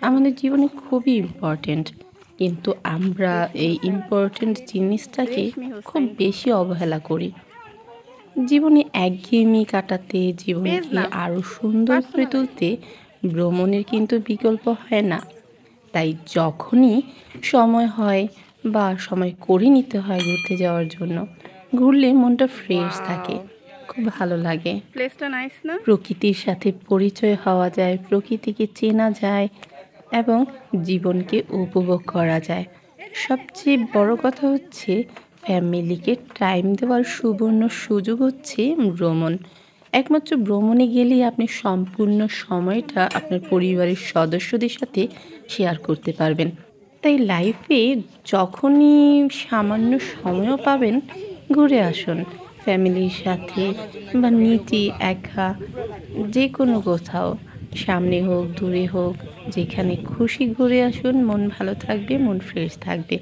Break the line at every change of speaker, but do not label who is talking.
আমাদের জীবনে খুবই ইম্পর্ট্যান্ট কিন্তু আমরা এই ইম্পর্ট্যান্ট জিনিসটাকে খুব বেশি অবহেলা করি। জীবনে একঘেয়েমি কাটাতে জীবনকে আরও সুন্দর করে তুলতে ভ্রমণের কিন্তু বিকল্প হয় না। তাই যখনই সময় হয় বা সময় করে নিতে হয় ঘুরতে যাওয়ার জন্য ঘুরলে মনটা ফ্রেশ থাকে খুব ভালো লাগে।
প্লেসটা নাইস না?
প্রকৃতির সাথে পরিচয় হওয়া যায় প্রকৃতিকে চেনা যায় এবং জীবনকে উপভোগ করা যায়। সবচেয়ে বড় কথা হচ্ছে, ফ্যামিলিকে টাইম দেওয়ার সুবর্ণ সুযোগ হচ্ছে ভ্রমণ। একমাত্র ভ্রমণে গেলেই আপনি সম্পূর্ণ সময়টা আপনার পরিবারের সদস্যদের সাথে শেয়ার করতে পারবেন। তাই লাইফে যখনই সামান্য সময়ও পাবেন, ঘুরে আসুন। ফ্যামিলির সাথে বা নিজে একা যে কোনো কোথাও, সামনে হোক, দূরে হোক যেখানে খুশি ঘুরে আসুন মন ভালো থাকবে মন ফ্রেশ থাকবে।